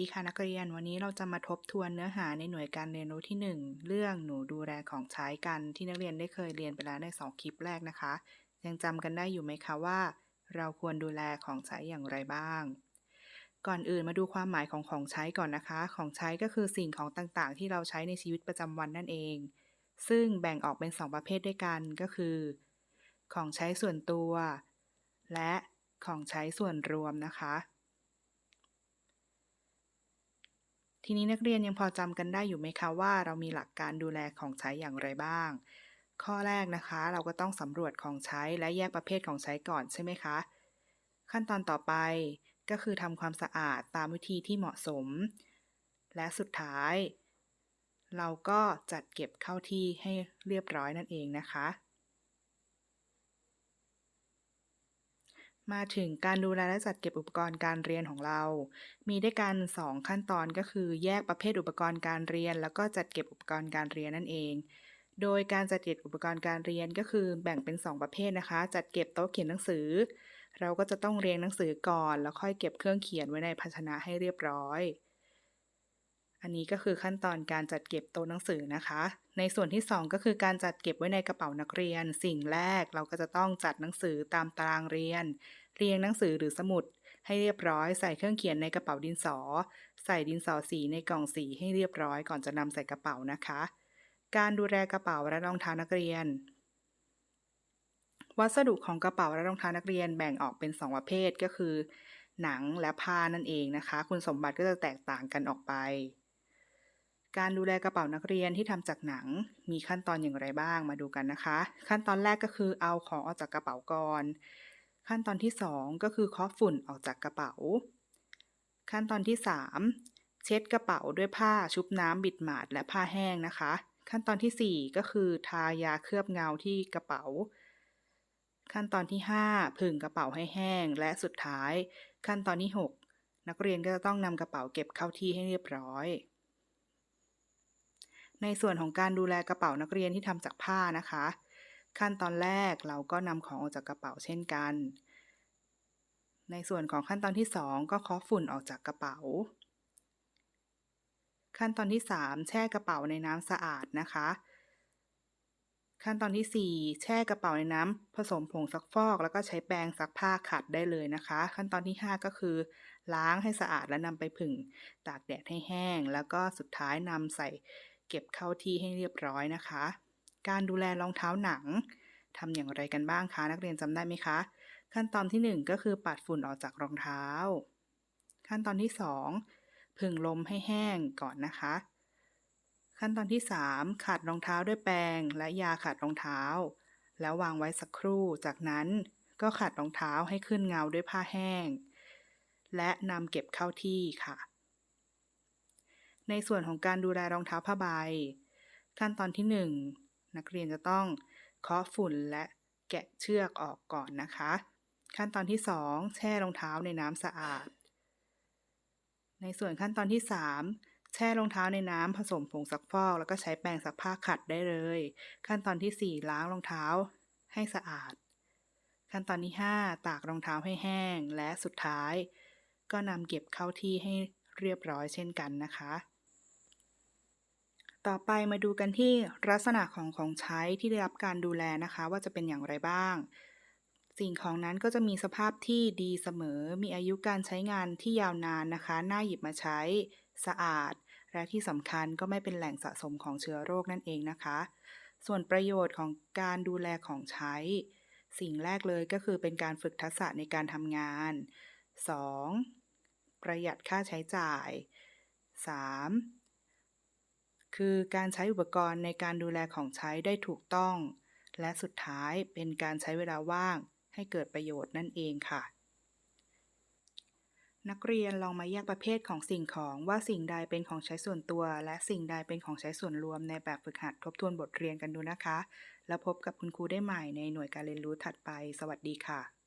ดีค่ะนักเรียนวันนี้เราจะมาทบทวนเนื้อหาในหน่วยการเรียนรู้ที่ 1 เรื่องหนูดูแลของใช้กันที่นักเรียนได้เคยเรียนไปแล้วใน 2 คลิปแรกนะคะ ยังจำกันได้อยู่ไหมคะว่า เราควรดูแลของใช้อย่างไรบ้าง ก่อนอื่นมาดูความหมายของของใช้ก่อนนะคะ ของใช้ก็คือสิ่งของต่างๆ ที่เราใช้ในชีวิตประจำวันนั่นเอง ซึ่งแบ่งออกเป็น 2 ประเภทด้วยกันก็คือ ของใช้ส่วนตัว และของใช้ส่วนรวมนะคะ ทีนี้นักเรียนยังพอจำกันได้อยู่ไหมคะว่าเรามีหลักการดูแลของใช้อย่างไรบ้าง ข้อแรกนะคะ เราก็ต้องสำรวจของใช้และแยกประเภทของใช้ก่อนใช่ไหมคะ ขั้นตอนต่อไปก็คือทำความสะอาดตามวิธีที่เหมาะสม และสุดท้าย เราก็จัดเก็บเข้าที่ให้เรียบร้อยนั่นเองนะคะ มาถึงการดูแลและจัดเก็บอุปกรณ์การเรียนของเรา มีด้วยกัน 2 ขั้นตอนก็คือ แยกประเภทอุปกรณ์การเรียน แล้วก็จัดเก็บอุปกรณ์การเรียนนั่นเอง โดยการจัดเก็บอุปกรณ์การเรียนก็คือแบ่งเป็น 2 ประเภทนะคะ จัดเก็บโต๊ะเขียนหนังสือ เราก็จะต้องเรียงหนังสือก่อน แล้วค่อยเก็บเครื่องเขียนไว้ในภาชนะให้เรียบร้อย อันนี้ก็คือขั้นตอนการจัดเก็บโต๊ะหนังสือนะคะ ในส่วนที่ 2 ก็คือการจัดเก็บไว้ในกระเป๋านักเรียน สิ่งแรกเราก็จะต้องจัดหนังสือตามตารางเรียน เรียงหนังสือหรือสมุด ให้เรียบร้อยใส่เครื่องเขียนในกระเป๋าดินสอ ใส่ดินสอสีในกล่องสีให้เรียบร้อยก่อนจะนำใส่กระเป๋านะคะ การดูแลกระเป๋าและรองเท้านักเรียน วัสดุของกระเป๋าและรองเท้านักเรียนแบ่งออกเป็น 2 ประเภทก็คือ หนังและผ้านั่นเองนะคะ คุณสมบัติก็จะแตกต่างกันออกไปการดูแลกระเป๋านักเรียนที่ทำจากหนังมีขั้นตอนอย่างไรบ้างมาดูกันนะคะ ขั้นตอนแรกก็คือเอาของออกจากกระเป๋าก่อน ขั้นตอนที่ 2 ก็คือเคาะฝุ่นออกจากกระเป๋า ขั้นตอนที่ 3 เช็ดกระเป๋าด้วยผ้าชุบน้ำบิดหมาดและผ้าแห้งนะคะ ขั้นตอนที่ 4 ก็คือทายาเคลือบเงาที่กระเป๋า ขั้นตอนที่ 5 ผึ่งกระเป๋าให้แห้ง และสุดท้าย ขั้นตอนที่ 6 นักเรียนก็จะต้องนำกระเป๋าเก็บเข้าที่ให้เรียบร้อยในส่วนของการดูแลกระเป๋านักเรียนที่ทำจากผ้านะคะ ขั้นตอนแรกเราก็นำของออกจากกระเป๋าเช่นกัน ในส่วนของขั้นตอนที่ 2 ก็เคาะฝุ่นออกจากกระเป๋า ขั้นตอนที่ 3 แช่กระเป๋าในน้ำสะอาดนะคะ ขั้นตอนที่ 4 แช่กระเป๋าในน้ำผสมผงซักฟอก แล้วก็ใช้แปรงซักผ้าขัดได้เลยนะคะ ขั้นตอนที่ 5 ก็คือ ล้างให้สะอาดและนำไปผึ่งตากแดดให้แห้ง แล้วก็สุดท้ายนำใส่เก็บเข้าที่ให้เรียบร้อยนะคะ การดูแลรองเท้าหนังทำอย่างไรกันบ้างคะ นักเรียนจำได้ไหมคะ ขั้นตอนที่ 1 ก็คือปัดฝุ่นออกจากรองเท้า ขั้นตอนที่2ผึ่งลมให้แห้งก่อนนะคะ ขั้นตอนที่ 3 ขัดรองเท้าด้วยแปรงและยาขัดรองเท้า แล้ววางไว้สักครู่ จากนั้นก็ขัดรองเท้าให้ขึ้นเงาด้วยผ้าแห้ง และนำเก็บเข้าที่ค่ะ ในส่วนของการดูแลรองเท้าผ้าใบ ขั้นตอนที่ 1 นักเรียนจะต้องเคาะฝุ่นและแกะเชือกออกก่อนนะคะ ขั้นตอนที่ 2 แช่รองเท้าในน้ำสะอาด ในส่วนขั้นตอนที่ 3 แช่รองเท้าในน้ำผสมผงซักฟอก แล้วก็ใช้แปรงซักผ้าขัดได้เลย ขั้นตอนที่ 4 ล้างรองเท้าให้สะอาด ขั้นตอนที่ 5 ตากรองเท้าให้แห้ง และสุดท้าย ก็นำเก็บเข้าที่ให้เรียบร้อยเช่นกันนะคะ ต่อไปมาดูกันที่ลักษณะของของใช้ที่ได้รับการดูแลนะคะ ว่าจะเป็นอย่างไรบ้าง สิ่งของนั้นก็จะมีสภาพที่ดีเสมอ มีอายุการใช้งานที่ยาวนานนะคะ น่าหยิบมาใช้ สะอาด และที่สำคัญก็ไม่เป็นแหล่งสะสมของเชื้อโรคนั่นเองนะคะ ส่วนประโยชน์ของการดูแลของใช้ สิ่งแรกเลยก็คือเป็นการฝึกทักษะในการทำงาน 2. ประหยัดค่าใช้จ่าย 3. คือการใช้อุปกรณ์ในการดูแลของใช้ได้ถูกต้อง และสุดท้ายเป็นการใช้เวลาว่างให้เกิดประโยชน์นั่นเองค่ะ นักเรียนลองมาแยกประเภทของสิ่งของว่าสิ่งใดเป็นของใช้ส่วนตัว และสิ่งใดเป็นของใช้ส่วนรวมในแบบฝึกหัดทบทวนบทเรียนกันดูนะคะ แล้วพบกับคุณครูได้ใหม่ในหน่วยการเรียนรู้ถัดไป สวัสดีค่ะ